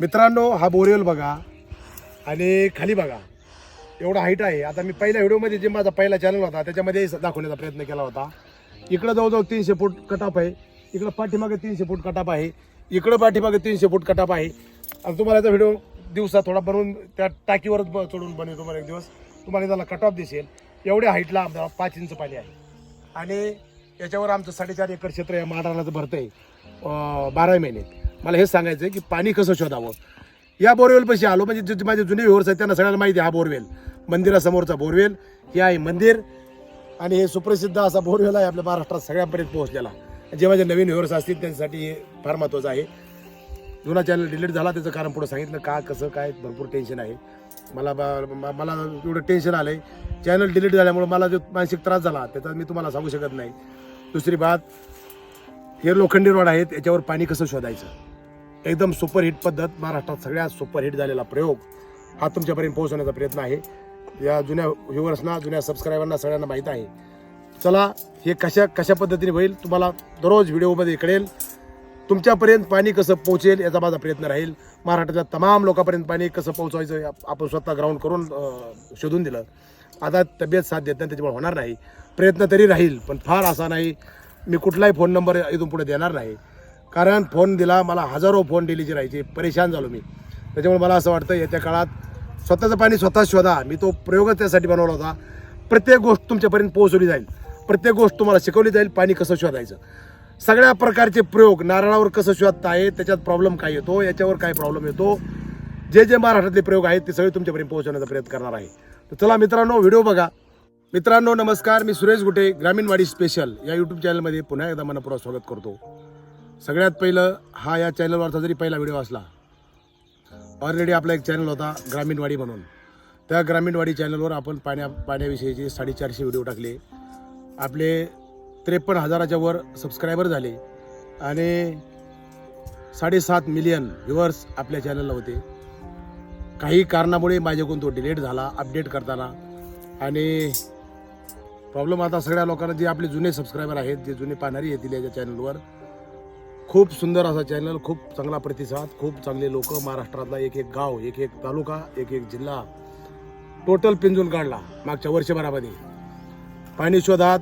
मित्रांनो हा बोरेल बघा आणि खाली बघा. एवढा हाईट आहे. आता मी पहिल्या व्हिडिओमध्ये जे माझा पहिला चॅनल होता त्याच्यामध्ये दाखवण्याचा प्रयत्न केला होता. इकडं जवळजवळ तीनशे फूट कटाप आहे. इकडं पाठीमागे तीनशे फूट कटाप आहे. इकडं पाठीमागे तीनशे फूट कटाप आहे. आणि तुम्हाला याचा व्हिडिओ दिवसा थोडा बनवून त्या टाकीवरच ब- चढून बनेल तुम्हाला एक दिवस. तुम्हाला त्याला कटऑफ दिसेल. एवढ्या हाईटला आमचा पाच इंच पाणी आहे. आणि याच्यावर आमचं साडेचार एकर क्षेत्र या महाराणाचं भरतं आहे बारा महिने मला हे सांगायचं आहे की पाणी कसं शोधावं? या बोरवेलपाशी आलो म्हणजे जे- माझे जुने व्ह्युअर्स आहेत त्यांना सगळ्यांना माहिती आहे हा बोरवेल. मंदिरासमोरचा बोरवेल. हे आहे मंदिर आणि हे सुप्रसिद्ध असा बोरवेल आहे आपल्या महाराष्ट्रात सगळ्यांपर्यंत पोहोचलेला. जे माझे नवीन व्ह्युअर्स असतील त्यांच्यासाठी हे फार महत्त्वाचं आहे. जुना चॅनल डिलीट झाला त्याचं कारण पुढे सांगितलं का कसं काय भरपूर टेन्शन आहे. मला मला एवढं टेन्शन आलं आहे चॅनल डिलीट झाल्यामुळे मला जो मानसिक त्रास झाला त्याचा मी तुम्हाला सांगू शकत नाही. दुसरी बात हे लोखंडी रोड आहेत याच्यावर पाणी कसं शोधायचं? एकदम सुपरहिट पद्धत. महाराष्ट्रात सगळ्यात सुपरहिट झालेला प्रयोग हा तुमच्यापर्यंत पोहोचवण्याचा प्रयत्न आहे. या जुन्या व्ह्युअर्सना जुन्या सबस्क्रायबरना सगळ्यांना माहीत आहे. चला हे कशा कशा पद्धतीने होईल तुम्हाला दररोज व्हिडिओमध्ये कळेल. तुमच्यापर्यंत पाणी कसं पोहोचेल याचा माझा प्रयत्न राहील. महाराष्ट्राच्या तमाम लोकांपर्यंत पाणी कसं पोहोचवायचं आपण स्वतः ग्राउंड करून शोधून दिलं. आता तब्येत साथ देत नाही त्याच्यामुळे होणार नाही. प्रयत्न तरी राहील पण फार असा नाही. मी कुठलाही फोन नंबर इथून पुढे देणार नाही. कारण फोन दिला मला हजारो फोन डेलीचे राहायचे परेशान झालो मी. त्याच्यामुळे मला असं वाटतं येत्या काळात स्वतःचं पाणी स्वतः शोधा. मी तो प्रयोगच त्यासाठी बनवला होता. प्रत्येक गोष्ट तुमच्यापर्यंत पोहोचवली जाईल. प्रत्येक गोष्ट तुम्हाला शिकवली जाईल पाणी कसं शोधायचं. सगळ्या प्रकारचे प्रयोग नारळावर कसं शोधता आहे त्याच्यात प्रॉब्लेम काय येतो याच्यावर काय प्रॉब्लेम येतो जे जे महाराष्ट्रातले प्रयोग आहेत ते सगळे तुमच्यापर्यंत पोहोचवण्याचा प्रयत्न करणार आहे. तर चला मित्रांनो व्हिडिओ बघा. मित्रांनो नमस्कार. मी सुरेश गुटे ग्रामीणवाडी स्पेशल या यूट्यूब चॅनलमध्ये पुन्हा एकदा मनपूर्वक स्वागत करतो. सगळ्यात पहिलं हा या चॅनलवरचा जरी पहिला व्हिडिओ असला ऑलरेडी आपला एक चॅनल होता ग्रामीणवाडी म्हणून. त्या ग्रामीणवाडी चॅनलवर आपण पाण्या पाण्याविषयीचे साडेचारशे व्हिडिओ टाकले. आपले त्रेपन्न हजाराच्या वर सबस्क्रायबर झाले आणि साडेसात मिलियन व्ह्युअर्स आपल्या चॅनलला होते. काही कारणामुळे माझ्याकडून तो डिलेट झाला अपडेट करताना. आणि प्रॉब्लेम आता सगळ्या लोकांना जे आपले जुने सबस्क्रायबर आहेत जे जुने पाहणारी येतील याच्या चॅनलवर खूप सुंदर असा चॅनल खूप चांगला प्रतिसाद खूप चांगले लोक महाराष्ट्रातला एक एक गाव एक एक तालुका एक एक जिल्हा टोटल पिंजून काढला मागच्या वर्षभरामध्ये. पाणी शोधात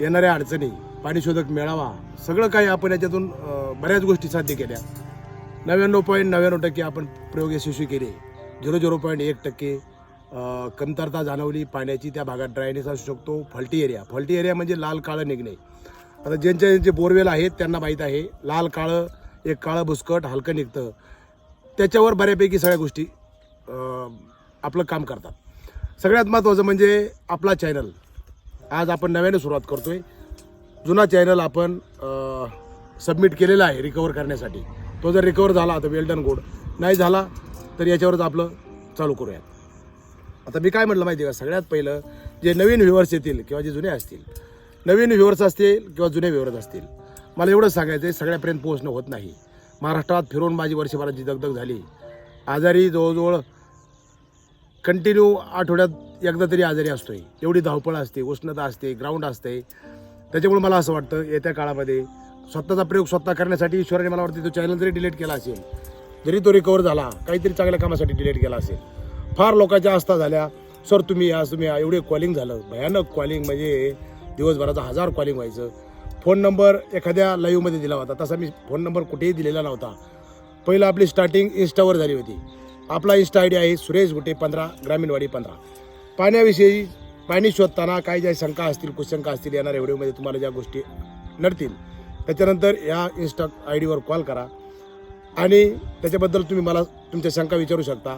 येणाऱ्या अडचणी पाणी शोधक मेळावा सगळं काही आपण याच्यातून बऱ्याच गोष्टी साध्य केल्या. नव्याण्णव पॉईंट नव्याण्णव टक्के आपण प्रयोग यशस्वी केले. झिरो झिरो पॉईंट एक टक्के कमतरता जाणवली. पाण्याची त्या भागात ड्रायनेस असू शकतो. फॉल्टी एरिया फॉल्टी एरिया म्हणजे लाल काळं निघणे. आता ज्यांच्या ज्यांचे बोरवेल आहेत त्यांना माहीत आहे. लाल काळं एक काळं भुसकट हलकं निघतं. त्याच्यावर बऱ्यापैकी सगळ्या गोष्टी आपलं काम करतात. सगळ्यात महत्त्वाचं म्हणजे आपला चॅनल आज आपण नव्याने सुरुवात करतो आहे जुना चॅनल आपण सबमिट केलेला आहे रिकवर करण्यासाठी. तो जर रिकवर झाला तर वेल डन गुड नाही झाला तर याच्यावरच आपलं चालू करूयात. आता मी काय म्हटलं माहिती आहे का? सगळ्यात पहिलं जे नवीन व्ह्युअर्स येतील किंवा जे जुने असतील नवीन व्ह्युअर्स असतील किंवा जुने व्ह्युअर्स असतील मला एवढंच सांगायचं आहे सगळ्यापर्यंत पोहोचणं होत नाही. महाराष्ट्रात फिरून माझी वर्षभराची दगदग झाली. आजारी जवळजवळ कंटिन्यू आठवड्यात एकदा तरी आजारी असतोय. एवढी धावपळ असते उष्णता असते ग्राउंड असते. त्याच्यामुळे मला असं वाटतं येत्या काळामध्ये स्वतःचा प्रयोग स्वतः करण्यासाठी ईश्वराने मला वाटतं तो चॅनल जरी डिलीट केला असेल जरी तो रिकवर झाला काहीतरी चांगल्या कामासाठी डिलीट केला असेल फार लोकांच्या आस्था झाल्या सर तुम्ही या तुम्ही या. एवढे कॉलिंग झालं. भयानक कॉलिंग म्हणजे दिवसभराचा हजार कॉलिंग व्हायचं. फोन नंबर एखाद्या लाईव्हमध्ये दिला होता. तसा मी फोन नंबर कुठेही दिलेला नव्हता. पहिलं आपली स्टार्टिंग इन्स्टावर झाली होती. आपला इन्स्टा आय डी आहे सुरेश गुटे पंधरा ग्रामीणवाडी पंधरा. पाण्याविषयी पाणी शोधताना काय ज्या शंका असतील कुशंका असतील येणाऱ्या व्हिडिओमध्ये तुम्हाला ज्या गोष्टी नडतील त्याच्यानंतर या इन्स्टा आय डीवर कॉल करा. आणि त्याच्याबद्दल तुम्ही मला तुमच्या शंका विचारू शकता.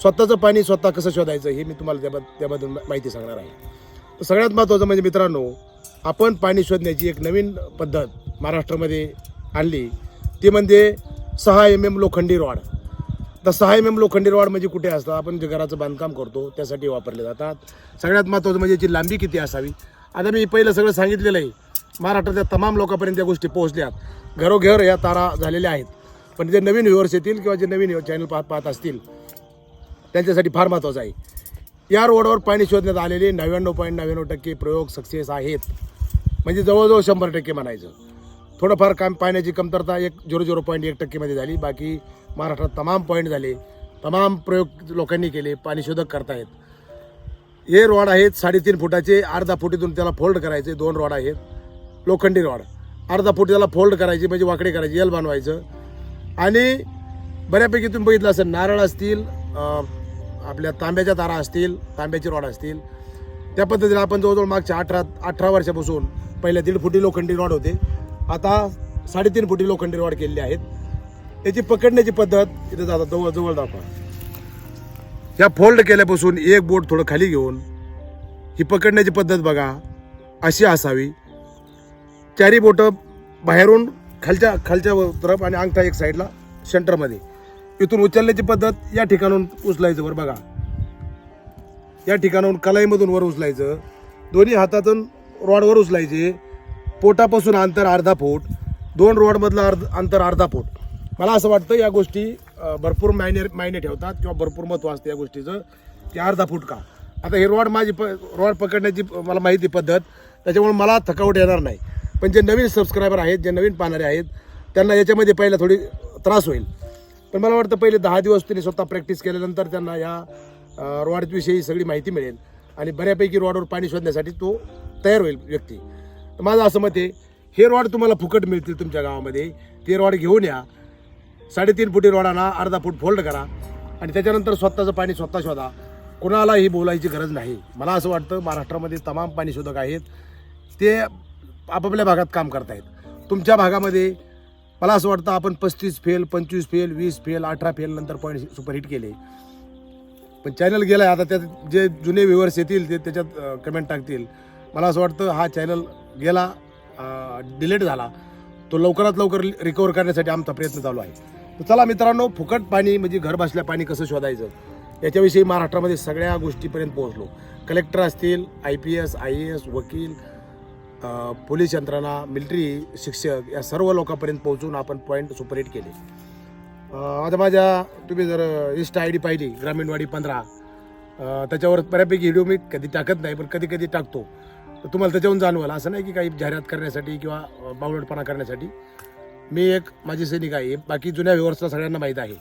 स्वतःचं पाणी स्वतः कसं शोधायचं हे मी तुम्हाला त्याबद्दल त्याबद्दल माहिती सांगणार आहे. सगळ्यात महत्त्वाचं म्हणजे मित्रांनो आपण पाणी शोधण्याची एक नवीन पद्धत महाराष्ट्रामध्ये आणली. ती म्हणजे सहा एम एम लोखंडी रॉड. तर सहा एम एम लोखंडी रॉड म्हणजे कुठे असतात? आपण जे घराचं बांधकाम करतो त्यासाठी वापरले जातात. सगळ्यात महत्त्वाचं म्हणजे याची लांबी किती असावी? आता मी पहिलं सगळं सांगितलेलं आहे. महाराष्ट्राच्या तमाम लोकांपर्यंत या गोष्टी पोहोचल्यात. घरोघर या तारा झालेल्या आहेत. पण जे नवीन व्ह्युअर्स येतील किंवा जे नवीन चॅनल पाहत पाहत असतील त्यांच्यासाठी फार महत्त्वाचं आहे. या रोडवर पाणी शोधण्यात आलेले नव्याण्णव पॉईंट नव्याण्णव टक्के प्रयोग सक्सेस आहेत. म्हणजे जवळजवळ शंभर टक्के म्हणायचं. थोडंफार काम पाण्याची कमतरता एक झिरो झिरो पॉईंट एक टक्केमध्ये झाली. बाकी महाराष्ट्रात तमाम पॉईंट झाले. तमाम प्रयोग लोकांनी केले. पाणी शोधक करतायत. हे रॉड आहेत साडेतीन फुटाचे. अर्धा फुटीतून त्याला फोल्ड करायचे. दोन रॉड आहेत. लोखंडी रॉड. अर्धा फूट त्याला फोल्ड करायची म्हणजे वाकडे करायची एल बनवायचं. आणि बऱ्यापैकी तुम्ही बघितलं असेल नारळ असतील आपल्या तांब्याच्या तारा असतील तांब्याची रॉड असतील. त्या पद्धतीने आपण जवळजवळ मागच्या अठरा अठरा वर्षापासून पहिल्या दीड फुटी लोखंडी रॉड होते. आता साडेतीन फुटी लोखंडी रॉड केलेली आहेत. त्याची पकडण्याची पद्धत इथं जातात जवळ जवळ दाखवा. या फोल्ड केल्यापासून एक बोट थोडं खाली घेऊन ही पकडण्याची पद्धत बघा. अशी असावी. चारी बोटं बाहेरून खालच्या खालच्या तरफ आणि अंगठा एक साईडला सेंटरमध्ये इथून उचलण्याची पद्धत या ठिकाणून उचलायचं वर बघा. या ठिकाणाहून कलाईमधून वर उचलायचं. दोन्ही हातातून रॉडवर उचलायचे. पोटापासून अंतर अर्धा फूट. दोन रॉडमधलं अर्ध अंतर अर्धा फूट. मला असं वाटतं या गोष्टी भरपूर मायने मायने ठेवतात किंवा भरपूर महत्त्व असतं या गोष्टीचं. की अर्धा फूट का? आता हे रॉड माझी प रॉड पकडण्याची मला माहिती पद्धत. त्याच्यामुळे मला थकावट येणार नाही. पण जे नवीन सबस्क्रायबर आहेत जे नवीन पाहणारे आहेत त्यांना याच्यामध्ये पहिला थोडी त्रास होईल. पण मला वाटतं पहिले दहा दिवस त्यांनी स्वतः प्रॅक्टिस केल्यानंतर त्यांना या रॉडविषयी सगळी माहिती मिळेल. आणि बऱ्यापैकी रॉडवर पाणी शोधण्यासाठी तो तयार होईल व्यक्ती. तर माझं असं मत आहे हे रॉड तुम्हाला फुकट मिळतील तुमच्या गावामध्ये. ते रॉड घेऊन या. साडेतीन फुटी रॉडाना अर्धा फूट फोल्ड करा. आणि त्याच्यानंतर स्वतःचं पाणी स्वतः शोधा. कोणालाही बोलायची गरज नाही. मला असं वाटतं महाराष्ट्रामध्ये तमाम पाणी शोधक आहेत. ते आपापल्या भागात काम करतायत. तुमच्या भागामध्ये मला असं वाटतं आपण पस्तीस फेल पंचवीस फेल वीस फेल अठरा फेल नंतर पॉईंट सुपरहिट केले. पण चॅनल गेला आता त्यात जे जुने व्ह्युअर्स येतील ते त्याच्यात कमेंट टाकतील. मला असं वाटतं हा चॅनल गेला डिलीट झाला. तो लवकरात लवकर रिकवर करण्यासाठी आमचा प्रयत्न चालू आहे. तर चला मित्रांनो फुकट पाणी म्हणजे घर बसल्या पाणी कसं शोधायचं? याच्याविषयी महाराष्ट्रामध्ये सगळ्या गोष्टीपर्यंत पोहोचलो. कलेक्टर असतील I P S I A S वकील पोलीस यंत्रणा मिलिटरी शिक्षक या सर्व लोकांपर्यंत पोहोचून आपण पॉईंट सुपरहिट केले. आता माझ्या तुम्ही जर इस्ट आय डी पाहिली ग्रामीणवाडी पंधरा त्याच्यावर बऱ्यापैकी व्हिडिओ मी कधी टाकत नाही पण कधी कधी टाकतो. तर तुम्हाला त्याच्याहून जाणवलं. असं नाही की काही जाहिरात करण्यासाठी किंवा बावळटपणा करण्यासाठी. मी एक माझी सैनिक आहे. बाकी जुन्या व्यवस्था सगळ्यांना माहीत आहे.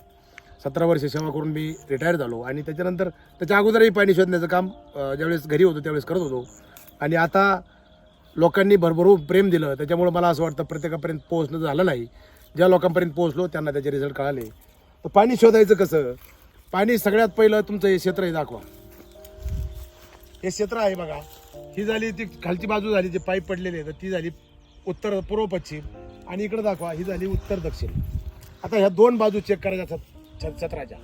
सतरा वर्ष सेवा करून मी रिटायर झालो. आणि त्याच्यानंतर त्याच्या अगोदरही पाणी शोधण्याचं काम ज्यावेळेस घरी होतो त्यावेळेस करत होतो. आणि आता लोकांनी भरभरून प्रेम दिलं. त्याच्यामुळं मला असं वाटतं प्रत्येकापर्यंत पोहोचणं झालं नाही. ज्या लोकांपर्यंत पोहोचलो त्यांना त्याचे रिझल्ट कळाले. तर पाणी शोधायचं कसं? पाणी सगळ्यात पहिलं तुमचं हे क्षेत्र आहे दाखवा. हे क्षेत्र आहे बघा. ही झाली ती खालची बाजू झाली जे पाईप पडलेले तर ती झाली उत्तर पूर्व पश्चिम. आणि इकडे दाखवा ही झाली उत्तर दक्षिण. आता ह्या दोन बाजू चेक करायच्या छत- छत्राच्या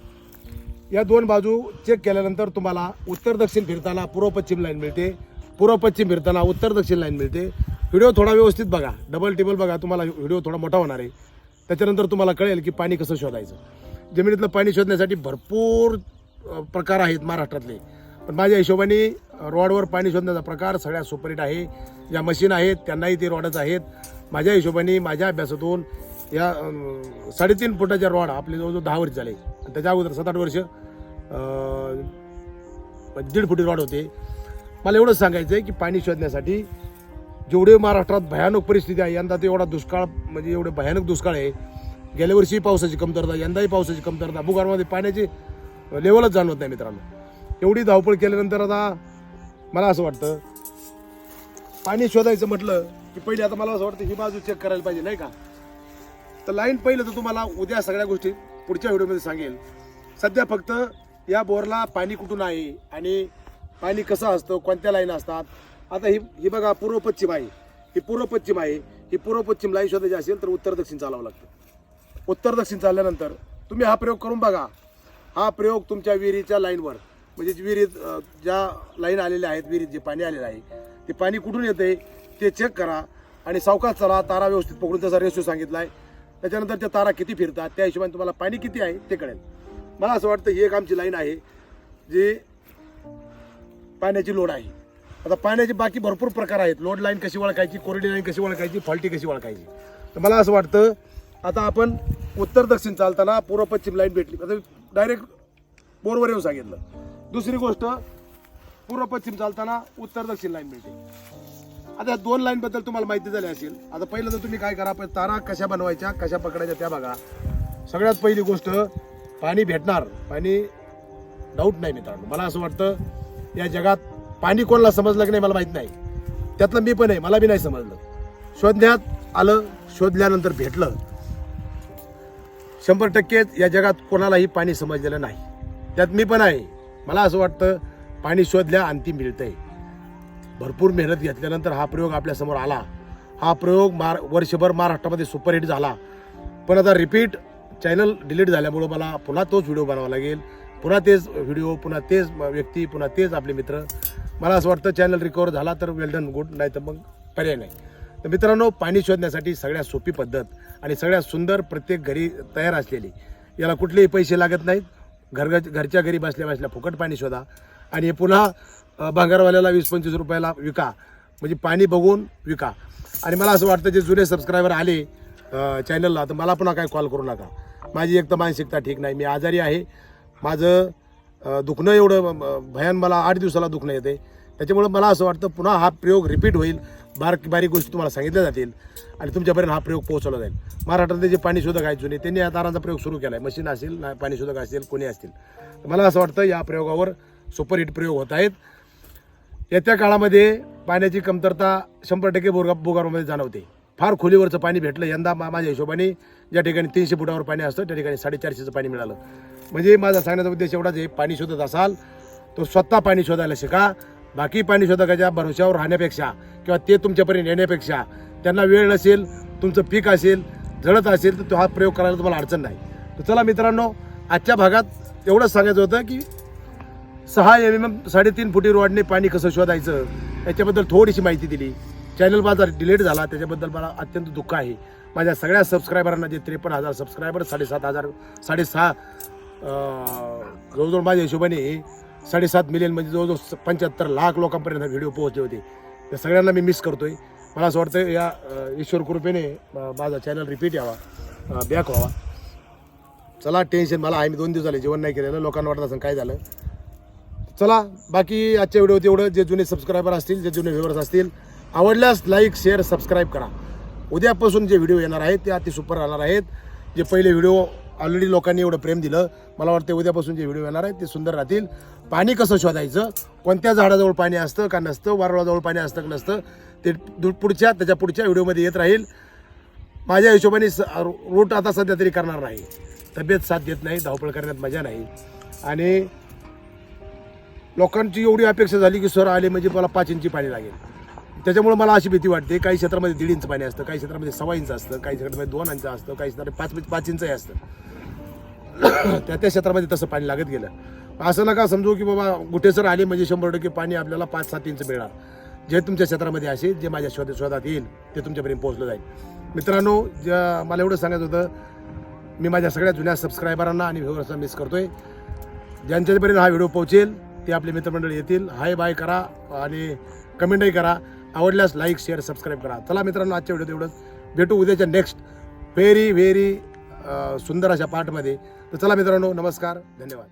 या दोन बाजू चेक केल्यानंतर तुम्हाला उत्तर दक्षिण फिरताना पूर्व पश्चिम लाईन मिळते. पूर्व पश्चिम फिरताना उत्तर दक्षिण लाईन मिळते. व्हिडिओ थोडा व्यवस्थित बघा. डबल टेबल बघा. तुम्हाला व्हिडिओ थोडा मोठा होणार आहे. त्याच्यानंतर तुम्हाला कळेल की पाणी कसं शोधायचं. जमिनीतलं पाणी शोधण्यासाठी भरपूर प्रकार आहेत महाराष्ट्रातले. पण माझ्या हिशोबाने रॉडवर पाणी शोधण्याचा प्रकार सगळ्यात सुपरहिट आहे. ज्या मशीन आहेत त्यांनाही ते रॉडच आहेत. माझ्या हिशोबाने माझ्या अभ्यासातून या साडेतीन फुटाच्या रॉड आपले जवळजवळ दहा वर्ष झाले. आणि त्याच्या अगोदर सात आठ वर्ष दीड फुटी रॉड होते. मला एवढंच सांगायचं आहे की पाणी शोधण्यासाठी जेवढे महाराष्ट्रात भयानक परिस्थिती आहे यंदा ते एवढा दुष्काळ म्हणजे एवढे भयानक दुष्काळ आहे. गेल्या वर्षी पावसाची कमतरता यंदाही पावसाची कमतरता. भूगर्भामध्ये पाण्याची लेवलच जाणवत नाही मित्रांनो. एवढी धावपळ केल्यानंतर आता मला असं वाटतं पाणी शोधायचं म्हटलं की पहिले आता मला असं वाटतं ही बाजू चेक करायला पाहिजे नाही का? तर लाईन पहिलं तर तुम्हाला उद्या सगळ्या गोष्टी पुढच्या व्हिडिओमध्ये सांगेल. सध्या फक्त या बोरला पाणी कुठून आहे आणि पाणी कसं असतं कोणत्या लाईन असतात. आता ही ही बघा पूर्व पश्चिम आहे. ही पूर्व पश्चिम आहे. ही पूर्व पश्चिम लाईन शोधायची असेल तर उत्तर दक्षिण चालावं लागतं. उत्तर दक्षिण चालल्यानंतर तुम्ही हा प्रयोग करून बघा. हा प्रयोग तुमच्या विहिरीच्या लाईनवर म्हणजे विहिरीत ज्या लाईन आलेल्या आहेत विहिरीत जे पाणी आलेलं आहे ते पाणी कुठून येते ते चेक करा आणि सावकाश चला तारा व्यवस्थित पकडून त्याचा रेशो सांगितला आहे त्याच्यानंतर त्या तारा किती फिरतात त्या हिशोबाने तुम्हाला पाणी किती आहे ते कळेल. मला असं वाटतं ही एक आमची लाईन आहे जी पाण्याची लोड आहे. आता पाण्याचे बाकी भरपूर प्रकार आहेत. लोड लाईन कशी ओळखायची कोरडी लाईन कशी ओळखायची फॉल्टी कशी ओळखायची? तर मला असं वाटतं आता आपण उत्तर दक्षिण चालताना पूर्व पश्चिम लाईन भेटली. आता डायरेक्ट बोरवर येऊन सांगितलं. दुसरी गोष्ट पूर्व पश्चिम चालताना उत्तर दक्षिण लाईन भेटली आता या दोन लाईनबद्दल तुम्हाला माहिती झाली असेल. आता पहिलं तर तुम्ही काय करा पण तारा कशा बनवायच्या कशा पकडायच्या त्या बघा. सगळ्यात पहिली गोष्ट पाणी भेटणार. पाणी डाऊट नाही मित्रांनो. मला असं वाटतं या जगात पाणी कोणाला समजलं की नाही मला माहीत नाही. त्यातलं मी पण आहे मला बी नाही समजलं. शोधण्यात आलं शोधल्यानंतर भेटलं. शंभर टक्के या जगात कोणालाही पाणी समजलेलं नाही. त्यात मी पण आहे. मला असं वाटतं पाणी शोधल्या आणि ती मिळतंय. भरपूर मेहनत घेतल्यानंतर हा प्रयोग आपल्यासमोर आला. हा प्रयोग मार वर्षभर महाराष्ट्रामध्ये सुपरहिट झाला. पण आता रिपीट चॅनल डिलीट झाल्यामुळं मला पुन्हा तोच व्हिडिओ बनावा लागेल. पुन्हा तेच व्हिडिओ पुन्हा तेच व्यक्ती पुन्हा तेच आपले मित्र. मला असं वाटतं चॅनल रिकवर झाला तर वेल डन गुड नाही तर मग पर्याय नाही. तर मित्रांनो पाणी शोधण्यासाठी सगळ्यात सोपी पद्धत आणि सगळ्यात सुंदर प्रत्येक घरी तयार असलेली. याला कुठलेही पैसे लागत नाहीत. घर घरच्या घरी बसल्या बसल्या फुकट पाणी शोधा. आणि हे पुन्हा भांगारवाल्याला वीस पंचवीस रुपयाला विका. म्हणजे पाणी बघून विका. आणि मला असं वाटतं जे जुने सबस्क्रायबर आले चॅनलला तर मला पुन्हा काय कॉल करू नका. माझी एक तर मानसिकता ठीक नाही. मी आजारी आहे. माझं दुखणं एवढं भयान मला आठ दिवसाला दुखणं येते. त्याच्यामुळं मला असं वाटतं पुन्हा हा प्रयोग रिपीट होईल. बारीक बारीक गोष्टी तुम्हाला सांगितल्या जातील आणि तुमच्यापर्यंत हा प्रयोग पोहोचवला जाईल. महाराष्ट्रातले जे पाणी शोधक आहेत जुने त्यांनी या तारांचा प्रयोग सुरू केला आहे मशीन असेल ना पाणी शोधक असेल कोणी असतील. मला असं वाटतं या प्रयोगावर सुपरहिट प्रयोग होत आहेत. येत्या काळामध्ये पाण्याची कमतरता शंभर टक्के बोरगा बोगारामध्ये जाणवते. फार खोलीवरचं पाणी भेटलं यंदा मा- माझ्या हिशोबाने ज्या ठिकाणी तीनशे फुटावर पाणी असतं त्या ठिकाणी साडेचारशेचं पाणी मिळालं. म्हणजे माझा सांगण्याचा उद्देश एवढाच आहे पाणी शोधत असाल तर स्वतः पाणी शोधायला शिका. बाकी पाणी शोधकाच्या भरोश्यावर राहण्यापेक्षा किंवा ते तुमच्यापर्यंत येण्यापेक्षा त्यांना वेळ नसेल तुमचं पीक असेल जळत असेल तर तो हा प्रयोग करायला तुम्हाला अडचण नाही. तर चला मित्रांनो आजच्या भागात एवढंच सांगायचं होतं की सहा एम एम साडेतीन फुटी रोडने पाणी कसं शोधायचं याच्याबद्दल थोडीशी माहिती दिली. चॅनल माझा डिलीट झाला त्याच्याबद्दल मला अत्यंत दुःख आहे. माझ्या सगळ्या सबस्क्रायबरांना जे त्रेपन्न हजार सबस्क्रायबर साडेसात हजार साडेसहा जवळजवळ माझ्या हिशोबाने साडेसात मिलियन म्हणजे जवळजवळ पंच्याहत्तर लाख लोकांपर्यंत व्हिडिओ पोहोचले होते. त्या सगळ्यांना मी मिस करतोय. मला असं वाटतं या ईश्वर कृपेने माझा चॅनल रिपीट यावा बॅक व्हावा. चला टेन्शन मला आहे मी दोन दिवस झाले जेवण नाही केलेलं. लोकांना वाटत असं काय झालं. चला बाकी आजच्या व्हिडिओ एवढं जे जुने सबस्क्रायबर असतील जे जुने व्ह्युअर्स असतील आवडल्यास लाईक शेअर सबस्क्राईब करा. उद्यापासून जे व्हिडिओ येणार आहेत ते अति सुपर राहणार आहेत. जे पहिले व्हिडिओ ऑलरेडी लोकांनी एवढं प्रेम दिलं. मला वाटतं उद्यापासून जे व्हिडिओ येणार आहेत ते सुंदर राहतील. पाणी कसं शोधायचं? कोणत्या झाडाजवळ पाणी असतं का नसतं वारुळाजवळ पाणी असतं का नसतं ते दु- पुढच्या त्याच्या पुढच्या व्हिडिओमध्ये येत राहील. माझ्या हिशोबाने स- रूट आता सध्या तरी करणार नाही. तब्येत साथ देत नाही धावपळ करण्यात मजा नाही. आणि लोकांची एवढी अपेक्षा झाली की सर आले म्हणजे मला पाच इंची पाणी लागेल. त्याच्यामुळे मला अशी भीती वाटते काही क्षेत्रामध्ये दीड इंच पाणी असतं काही क्षेत्रामध्ये सव्वा इंच असतं काही क्षेत्रामध्ये दोन इंच असतं काही क्षेत्रामध्ये पाच म्हणजे पाच इंचही असतं. त्या त्या क्षेत्रामध्ये तसं पाणी लागत गेलं. असं नका समजू की बाबा गुठेसर आले म्हणजे शंभर टक्के पाणी आपल्याला पाच सात इंच मिळणार. जे तुमच्या क्षेत्रामध्ये असेल जे माझ्या शोध शोधात येईल ते तुमच्यापर्यंत पोहोचलं जाईल. मित्रांनो ज्या मला एवढं सांगायचं होतं मी माझ्या सगळ्या जुन्या सबस्क्रायबरांना आणि व्ह्युअर्सना मिस करतोय. ज्यांच्यापर्यंत हा व्हिडिओ पोहोचेल ते आपले मित्रमंडळी येतील. हाय बाय करा आणि कमेंटही करा. आवडल्यास लाईक शेअर सबस्क्राईब करा. चला मित्रांनो आजच्या व्हिडिओ एवढंच भेटू उद्याच्या नेक्स्ट व्हेरी व्हेरी सुंदर अशा पार्टमध्ये तर चला मित्रांनो नमस्कार धन्यवाद.